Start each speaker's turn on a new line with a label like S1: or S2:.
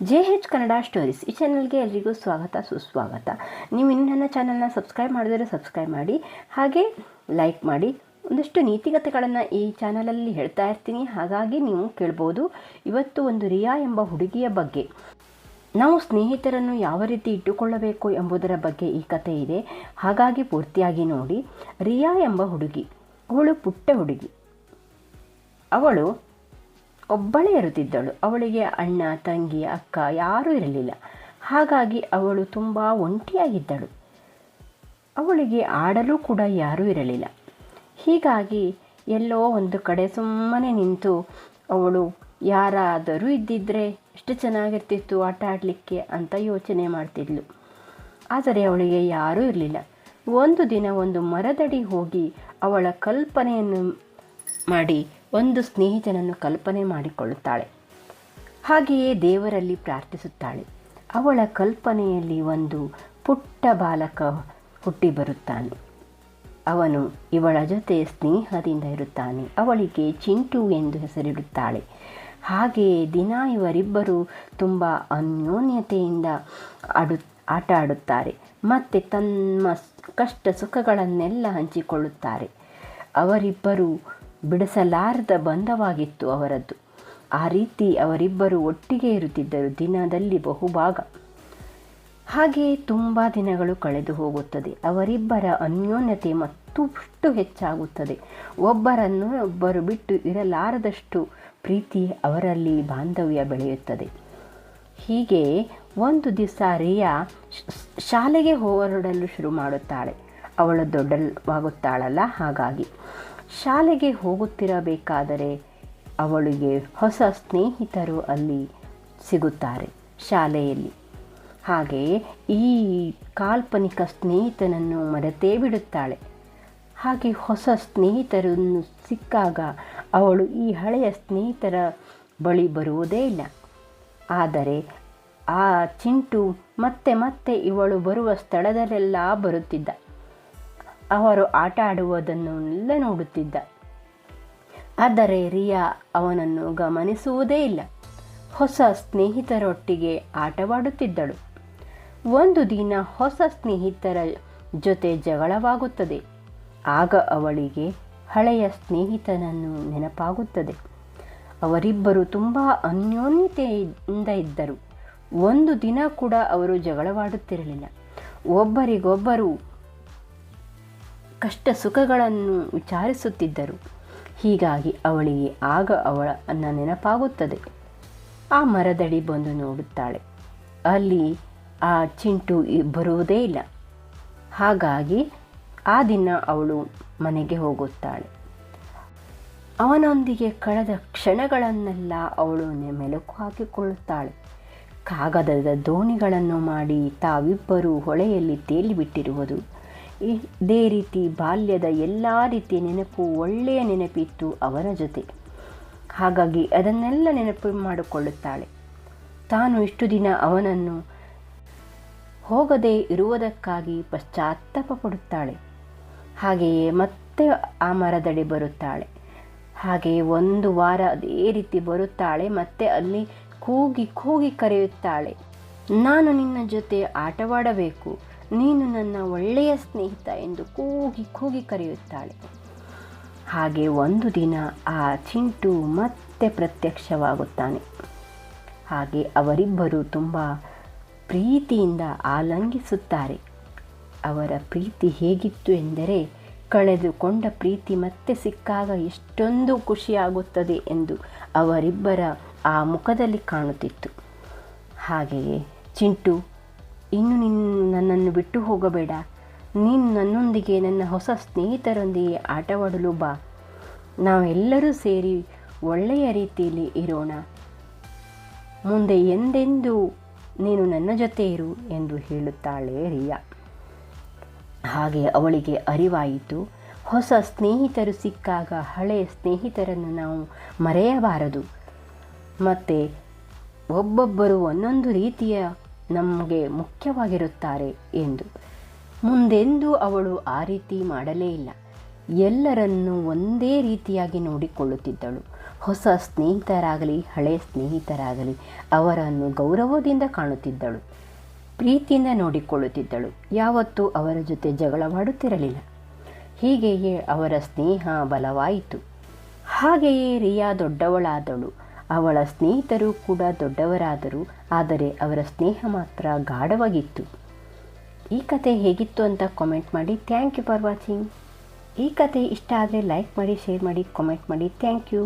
S1: J ಹೆಚ್ Kannada stories. ಈ ಚಾನಲ್ಗೆ ಎಲ್ರಿಗೂ ಸ್ವಾಗತ, ಸುಸ್ವಾಗತ. ನೀವು ಇನ್ನು ನನ್ನ ಚಾನಲ್ನ ಸಬ್ಸ್ಕ್ರೈಬ್ ಮಾಡಿದರೆ ಸಬ್ಸ್ಕ್ರೈಬ್ ಮಾಡಿ, ಹಾಗೆ ಲೈಕ್ ಮಾಡಿ. ಒಂದಷ್ಟು ನೀತಿಗತೆಗಳನ್ನು ಈ ಚಾನಲಲ್ಲಿ ಹೇಳ್ತಾ ಇರ್ತೀನಿ. ಹಾಗಾಗಿ ನೀವು ಕೇಳ್ಬೋದು, ಇವತ್ತು ಒಂದು ರಿಯಾ ಎಂಬ ಹುಡುಗಿಯ ಬಗ್ಗೆ. ನಾವು ಸ್ನೇಹಿತರನ್ನು ಯಾವ ರೀತಿ ಇಟ್ಟುಕೊಳ್ಳಬೇಕು ಎಂಬುದರ ಬಗ್ಗೆ ಈ ಕಥೆ ಇದೆ. ಹಾಗಾಗಿ ಪೂರ್ತಿಯಾಗಿ ನೋಡಿ. ರಿಯಾ ಎಂಬ ಹುಡುಗಿ. ಅವಳು ಪುಟ್ಟ ಹುಡುಗಿ. ಅವಳು ಒಬ್ಬಳೇ ಇರುತ್ತಿದ್ದಳು. ಅವಳಿಗೆ ಅಣ್ಣ, ತಂಗಿ, ಅಕ್ಕ ಯಾರೂ ಇರಲಿಲ್ಲ. ಹಾಗಾಗಿ ಅವಳು ತುಂಬ ಒಂಟಿಯಾಗಿದ್ದಳು. ಅವಳಿಗೆ ಆಡಲು ಕೂಡ ಯಾರೂ ಇರಲಿಲ್ಲ. ಹೀಗಾಗಿ ಎಲ್ಲೋ ಒಂದು ಕಡೆ ಸುಮ್ಮನೆ ನಿಂತು ಅವಳು, ಯಾರಾದರೂ ಇದ್ದಿದ್ದರೆ ಎಷ್ಟು ಚೆನ್ನಾಗಿರ್ತಿತ್ತು ಆಟ ಆಡಲಿಕ್ಕೆ ಅಂತ ಯೋಚನೆ ಮಾಡ್ತಿದ್ಲು. ಆದರೆ ಅವಳಿಗೆ ಯಾರೂ ಇರಲಿಲ್ಲ. ಒಂದು ದಿನ ಒಂದು ಮರದಡಿ ಹೋಗಿ ಅವಳ ಕಲ್ಪನೆಯನ್ನು ಮಾಡಿ ಒಂದು ಸ್ನೇಹಿತನನ್ನು ಕಲ್ಪನೆ ಮಾಡಿಕೊಳ್ಳುತ್ತಾಳೆ. ಹಾಗೆಯೇ ದೇವರಲ್ಲಿ ಪ್ರಾರ್ಥಿಸುತ್ತಾಳೆ. ಅವಳ ಕಲ್ಪನೆಯಲ್ಲಿ ಒಂದು ಪುಟ್ಟ ಬಾಲಕ ಹುಟ್ಟಿ ಬರುತ್ತಾನೆ. ಅವನು ಇವಳ ಜೊತೆ ಸ್ನೇಹದಿಂದ ಇರುತ್ತಾನೆ. ಅವಳಿಗೆ ಚಿಂಟು ಎಂದು ಹೆಸರಿಡುತ್ತಾಳೆ. ಹಾಗೆಯೇ ದಿನ ಇವರಿಬ್ಬರು ತುಂಬ ಅನ್ಯೋನ್ಯತೆಯಿಂದ ಆಡು, ಆಟ ಆಡುತ್ತಾರೆ. ಮತ್ತು ತಮ್ಮ ಕಷ್ಟ ಸುಖಗಳನ್ನೆಲ್ಲ ಹಂಚಿಕೊಳ್ಳುತ್ತಾರೆ. ಅವರಿಬ್ಬರು ಬಿಡಿಸಲಾರದ ಬಂಧವಾಗಿತ್ತು ಅವರದ್ದು. ಆ ರೀತಿ ಅವರಿಬ್ಬರು ಒಟ್ಟಿಗೆ ಇರುತ್ತಿದ್ದರು ದಿನದಲ್ಲಿ ಬಹುಭಾಗ. ಹಾಗೆಯೇ ತುಂಬ ದಿನಗಳು ಕಳೆದು ಹೋಗುತ್ತದೆ. ಅವರಿಬ್ಬರ ಅನ್ಯೋನ್ಯತೆ ಮತ್ತಷ್ಟು ಹೆಚ್ಚಾಗುತ್ತದೆ. ಒಬ್ಬರನ್ನು ಒಬ್ಬರು ಬಿಟ್ಟು ಇರಲಾರದಷ್ಟು ಪ್ರೀತಿ ಅವರಲ್ಲಿ ಬಾಂಧವ್ಯ ಬೆಳೆಯುತ್ತದೆ. ಹೀಗೆ ಒಂದು ದಿವಸ ರಿಯಾ ಶಾಲೆಗೆ ಹೊರಡಲು ಶುರು ಮಾಡುತ್ತಾಳೆ. ಅವಳು ದೊಡ್ಡವಾಗುತ್ತಾಳಲ್ಲ? ಹಾಗಾಗಿ. ಶಾಲೆಗೆ ಹೋಗುತ್ತಿರಬೇಕಾದರೆ ಅವಳಿಗೆ ಹೊಸ ಸ್ನೇಹಿತರು ಅಲ್ಲಿ ಸಿಗುತ್ತಾರೆ ಶಾಲೆಯಲ್ಲಿ. ಹಾಗೆಯೇ ಈ ಕಾಲ್ಪನಿಕ ಸ್ನೇಹಿತನನ್ನು ಮರೆತೇ ಬಿಡುತ್ತಾಳೆ. ಹಾಗೆ ಹೊಸ ಸ್ನೇಹಿತರನ್ನು ಸಿಕ್ಕಾಗ ಅವಳು ಈ ಹಳೆಯ ಸ್ನೇಹಿತರ ಬಳಿ ಬರುವುದೇ ಇಲ್ಲ. ಆದರೆ ಆ ಚಿಂಟು ಮತ್ತೆ ಮತ್ತೆ ಇವಳು ಬರುವ ಸ್ಥಳದಲ್ಲೆಲ್ಲ ಬರುತ್ತಿದ್ದ. ಅವರು ಆಟ ಆಡುವುದನ್ನೆಲ್ಲ ನೋಡುತ್ತಿದ್ದ. ಆದರೆ ರಿಯಾ ಅವನನ್ನು ಗಮನಿಸುವುದೇ ಇಲ್ಲ. ಹೊಸ ಸ್ನೇಹಿತರೊಟ್ಟಿಗೆ ಆಟವಾಡುತ್ತಿದ್ದಳು. ಒಂದು ದಿನ ಹೊಸ ಸ್ನೇಹಿತರ ಜೊತೆ ಜಗಳವಾಗುತ್ತದೆ. ಆಗ ಅವಳಿಗೆ ಹಳೆಯ ಸ್ನೇಹಿತನನ್ನು ನೆನಪಾಗುತ್ತದೆ. ಅವರಿಬ್ಬರು ತುಂಬ ಅನ್ಯೋನ್ಯತೆಯಿಂದ ಇದ್ದರು. ಒಂದು ದಿನ ಕೂಡ ಅವರು ಜಗಳವಾಡುತ್ತಿರಲಿಲ್ಲ. ಒಬ್ಬರಿಗೊಬ್ಬರು ಕಷ್ಟ ಸುಖಗಳನ್ನು ವಿಚಾರಿಸುತ್ತಿದ್ದರು. ಹೀಗಾಗಿ ಅವಳಿಗೆ ಆಗ ಅವಳ ಅನ್ನ ನೆನಪಾಗುತ್ತದೆ. ಆ ಮರದಡಿ ಬಂದು ನೋಡುತ್ತಾಳೆ. ಅಲ್ಲಿ ಆ ಚಿಂಟು ಬರುವುದೇ ಇಲ್ಲ. ಹಾಗಾಗಿ ಆ ದಿನ ಅವಳು ಮನೆಗೆ ಹೋಗುತ್ತಾಳೆ. ಅವನೊಂದಿಗೆ ಕಳೆದ ಕ್ಷಣಗಳನ್ನೆಲ್ಲ ಅವಳು ಮೆಲುಕು ಹಾಕಿಕೊಳ್ಳುತ್ತಾಳೆ. ಕಾಗದದ ದೋಣಿಗಳನ್ನು ಮಾಡಿ ತಾವಿಬ್ಬರು ಹೊಳೆಯಲ್ಲಿ ತೇಲಿಬಿಟ್ಟಿರುವುದು ಇದೇ ರೀತಿ ಬಾಲ್ಯದ ಎಲ್ಲ ರೀತಿಯ ನೆನಪು ಒಳ್ಳೆಯ ನೆನಪಿತ್ತು ಅವನ ಜೊತೆ. ಹಾಗಾಗಿ ಅದನ್ನೆಲ್ಲ ನೆನಪು ಮಾಡಿಕೊಳ್ಳುತ್ತಾಳೆ. ತಾನು ಇಷ್ಟು ದಿನ ಅವನನ್ನು ಹೋಗದೇ ಇರುವುದಕ್ಕಾಗಿ ಪಶ್ಚಾತ್ತಾಪ ಪಡುತ್ತಾಳೆ. ಹಾಗೆಯೇ ಮತ್ತೆ ಆ ಮರದಡಿ ಬರುತ್ತಾಳೆ. ಹಾಗೆಯೇ ಒಂದು ವಾರ ಅದೇ ರೀತಿ ಬರುತ್ತಾಳೆ, ಮತ್ತೆ ಅಲ್ಲಿ ಕೂಗಿ ಕೂಗಿ ಕರೆಯುತ್ತಾಳೆ, ನಾನು ನಿನ್ನ ಜೊತೆ ಆಟವಾಡಬೇಕು. ನೀನು ನನ್ನ ಒಳ್ಳೆಯ ಸ್ನೇಹಿತ ಎಂದು ಕೂಗಿ ಕೂಗಿ ಕರೆಯುತ್ತಾಳೆ. ಹಾಗೆ ಒಂದು ದಿನ ಆ ಚಿಂಟು ಮತ್ತೆ ಪ್ರತ್ಯಕ್ಷವಾಗುತ್ತಾನೆ. ಹಾಗೆ ಅವರಿಬ್ಬರು ತುಂಬ ಪ್ರೀತಿಯಿಂದ ಆಲಂಗಿಸುತ್ತಾರೆ. ಅವರ ಪ್ರೀತಿ ಹೇಗಿತ್ತು ಎಂದರೆ, ಕಳೆದುಕೊಂಡ ಪ್ರೀತಿ ಮತ್ತೆ ಸಿಕ್ಕಾಗ ಎಷ್ಟೊಂದು ಖುಷಿಯಾಗುತ್ತದೆ ಎಂದು ಅವರಿಬ್ಬರ ಆ ಮುಖದಲ್ಲಿ ಕಾಣುತ್ತಿತ್ತು. ಹಾಗೆಯೇ ಚಿಂಟು ಇನ್ನು ನಿನ್ನ ನನ್ನನ್ನು ಬಿಟ್ಟು ಹೋಗಬೇಡ. ನೀನು ನನ್ನೊಂದಿಗೆ ನನ್ನ ಹೊಸ ಸ್ನೇಹಿತರೊಂದಿಗೆ ಆಟವಾಡಲು ಬಾ. ನಾವೆಲ್ಲರೂ ಸೇರಿ ಒಳ್ಳೆಯ ರೀತಿಯಲ್ಲಿ ಇರೋಣ. ಮುಂದೆ ಎಂದೆಂದೂ ನೀನು ನನ್ನ ಜೊತೆ ಇರು ಎಂದು ಹೇಳುತ್ತಾಳೆ ರಿಯಾ. ಹಾಗೆ ಅವಳಿಗೆ ಅರಿವಾಯಿತು. ಹೊಸ ಸ್ನೇಹಿತರು ಸಿಕ್ಕಾಗ ಹಳೆಯ ಸ್ನೇಹಿತರನ್ನು ನಾವು ಮರೆಯಬಾರದು. ಮತ್ತು ಒಬ್ಬೊಬ್ಬರು ಒಂದೊಂದು ರೀತಿಯ ನಮಗೆ ಮುಖ್ಯವಾಗಿರುತ್ತಾರೆ ಎಂದು. ಮುಂದೆಂದೂ ಅವಳು ಆ ರೀತಿ ಮಾಡಲೇ ಇಲ್ಲ. ಎಲ್ಲರನ್ನು ಒಂದೇ ರೀತಿಯಾಗಿ ನೋಡಿಕೊಳ್ಳುತ್ತಿದ್ದಳು. ಹೊಸ ಸ್ನೇಹಿತರಾಗಲಿ ಹಳೆಯ ಸ್ನೇಹಿತರಾಗಲಿ, ಅವರನ್ನು ಗೌರವದಿಂದ ಕಾಣುತ್ತಿದ್ದಳು. ಪ್ರೀತಿಯಿಂದ ನೋಡಿಕೊಳ್ಳುತ್ತಿದ್ದಳು. ಯಾವತ್ತೂ ಅವರ ಜೊತೆ ಜಗಳವಾಡುತ್ತಿರಲಿಲ್ಲ. ಹೀಗೆಯೇ ಅವರ ಸ್ನೇಹ ಬಲವಾಯಿತು. ಹಾಗೆಯೇ ರಿಯಾ ದೊಡ್ಡವಳಾದಳು. ಅವಳ ಸ್ನೇಹಿತರು ಕೂಡ ದೊಡ್ಡವರಾದರು, ಆದರೆ ಅವರ ಸ್ನೇಹ ಮಾತ್ರ ಗಾಢವಾಗಿತ್ತು. ಈ ಕತೆ ಹೇಗಿತ್ತು ಅಂತ ಕಾಮೆಂಟ್ ಮಾಡಿ ಥ್ಯಾಂಕ್ ಯು ಫಾರ್ ವಾಚಿಂಗ್ ಈ ಕತೆ ಇಷ್ಟ ಆದರೆ ಲೈಕ್ ಮಾಡಿ ಶೇರ್ ಮಾಡಿ ಕಾಮೆಂಟ್ ಮಾಡಿ ಥ್ಯಾಂಕ್ ಯು